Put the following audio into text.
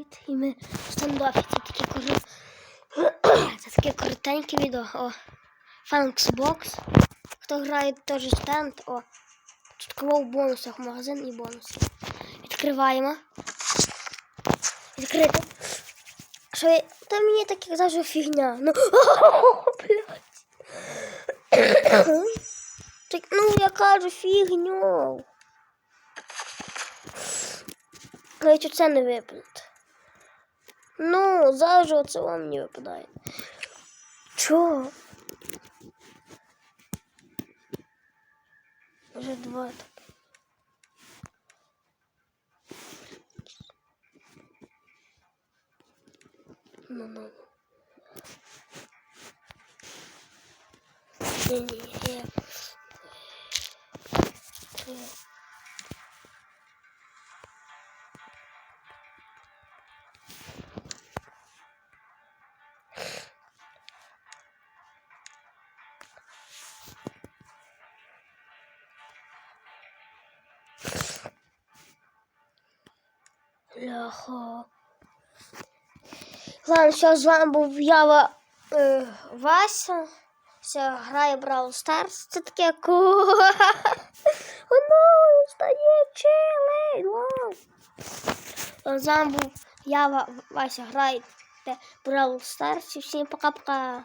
привіт! І ми в стендофі. Це таке кору... Це таке коротеньке відео. О. Фанксбокс. Хто грає теж стенд, о. Тут кого в бонусах магазин і бонуси. Відкриваємо. Відкрити. Що я... Та мені таке завжди фігня. Ну, блядь. Так, ну я кажу фігню. Навіть це не випадає. Ну, завжди оце вам не випадає. Чого? Вже два так. Ну, ну. Ні-ні, я... Це- Ляха. Ладно, все, з вами був Ява е, Вася. Все, грає Brawl Stars. Це таке ку. Воно стає чили. Вау. З вами був Ява Вася. Грає Brawl Stars. Всім пока-пока.